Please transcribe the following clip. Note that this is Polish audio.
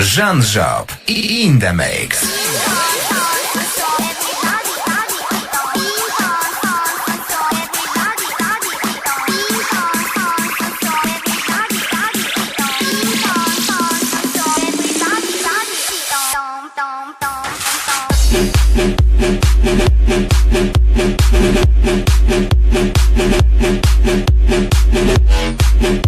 Jean Job in the mix. Thank